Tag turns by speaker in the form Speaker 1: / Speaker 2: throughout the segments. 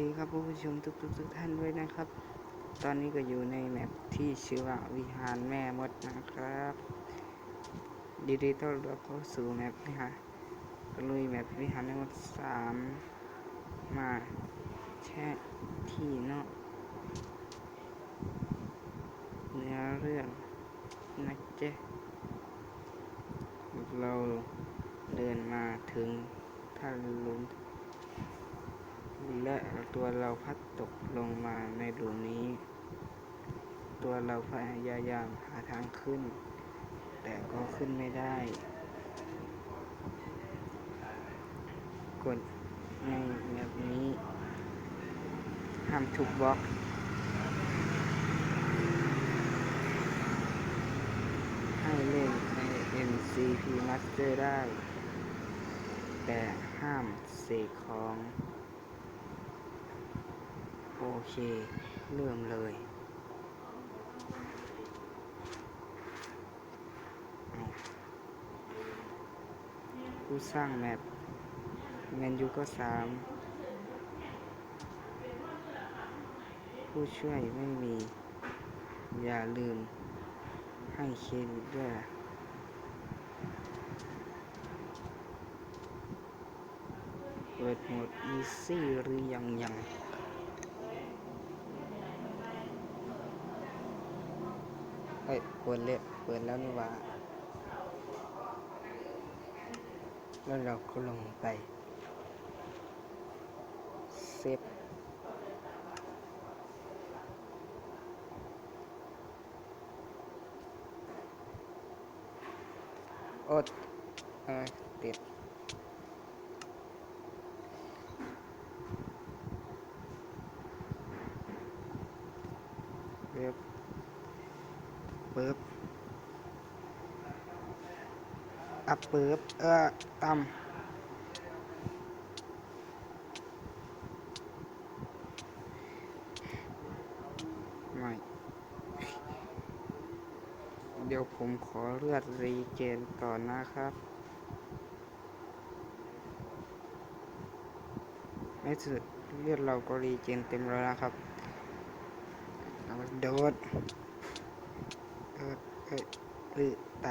Speaker 1: ดีครับผู้ชมทุกทุกทุกท่านด้วยนะครับ ตอนนี้ก็อยู่ในแมปที่ชื่อว่าวิหารแม่มดนะครับยินดีต้อนรับเข้าสู่แมปวิหารตะลุยแมปวิหารแม่มดสามมาแช่ที่เนาะเนื้อเรื่องนะเจ๊เราเดินมาถึงท่าลุม และตัวเราพัดตกลงมาในหลุมนี้ ตัวเราพยายามหาทางขึ้น แต่ก็ขึ้นไม่ได้กดในแบบนี้ห้ามทุบบล็อกให้เล่นใน MCP Master ได้ แต่ห้ามเสกของ โอเคเริ่มเลยผู้สร้างแมปแมนยูก็สามผู้ช่วยไม่มี อย่าลืมให้เครดิตด้วยเปิดโหมด easy หรือยังยัง เฮ้ยเปิดเลยเปิดแล้วนี่ว่าแล้วเราก็ลงไปเซฟโอ๊ตเออติด เว็บ ปึ๊บอัพปึ๊บเอ่อต่ำไม่เดี๋ยวผมขอเลือดรีเจนก่อนนะครับ ไม่สุดเลือดเราก็รีเจนเต็มแล้วนะครับ โดด เออเอ้ยห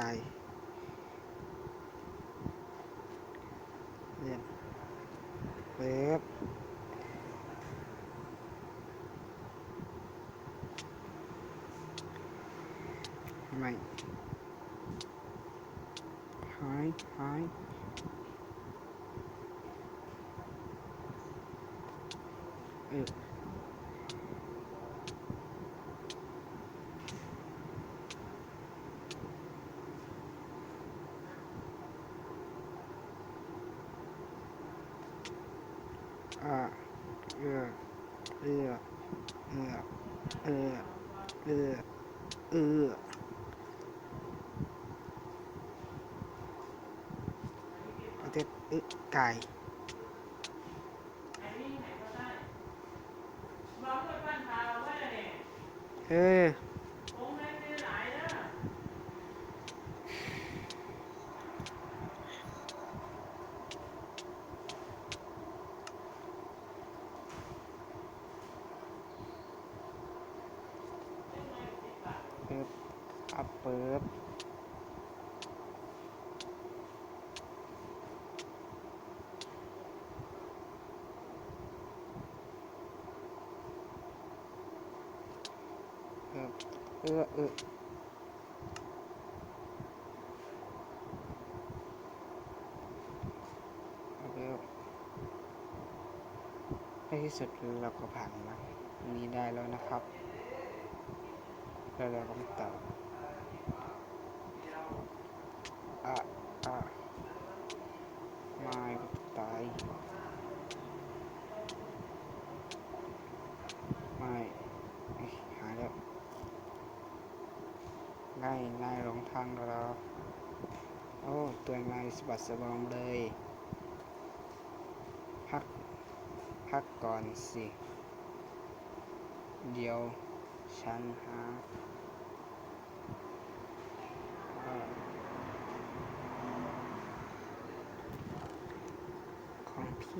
Speaker 1: อตายเล่นเปิบไม่หาเอออ่าเอือเอือเอือเอือเอือเอือเอาเท็ดอึไก่เออเปิบ อัพเปิบเปิบเออเออเอาเปิบในที่สุดเราก็ผ่านมาอันนี้ได้แล้วนะครับ แล้วเราก็มาต่อ อะอะไม่ตายไม่หายแล้วง่ายง่ายหลงทางแล้วโอ้ตัวง่ายสบัดสบอมเลย พัก พักก่อนสิ เดี๋ยวฉันหาเอ่อ ข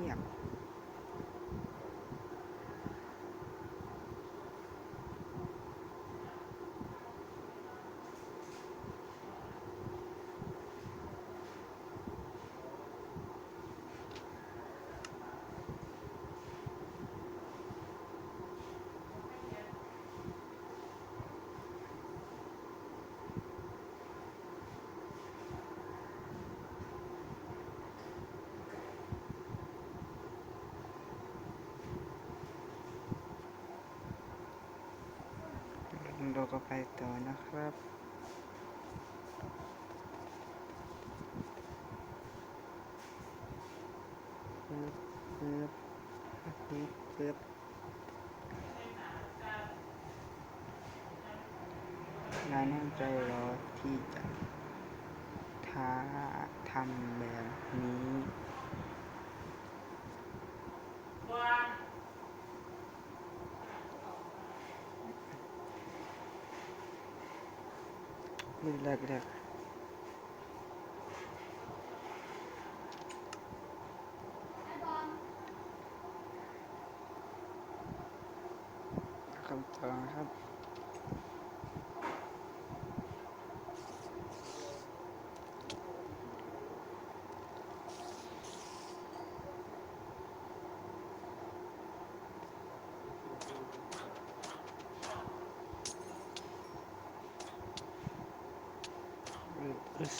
Speaker 1: ก็ไปต่อนะครับปึ๊บปึ๊บปึ๊บปึ๊บนายน่ใจเหรอที่จะท้าทำแบบนี้ มือแรกแรกคำตอบนะครับ อึส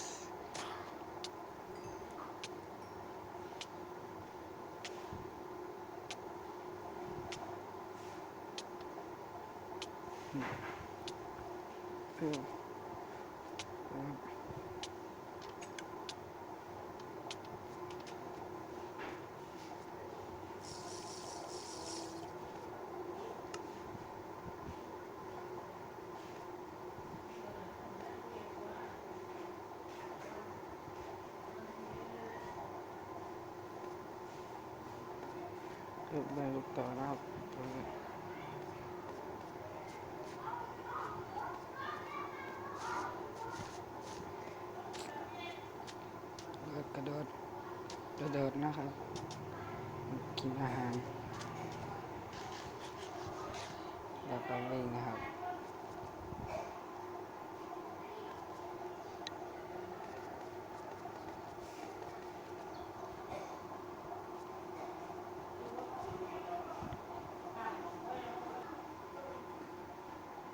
Speaker 1: อืมเออครับเริ่มได้ลูกต่อแล้วครับตรงนี้กระโดดกระโดดนะครับ กินอาหาร แล้วก็วิ่งนะครับ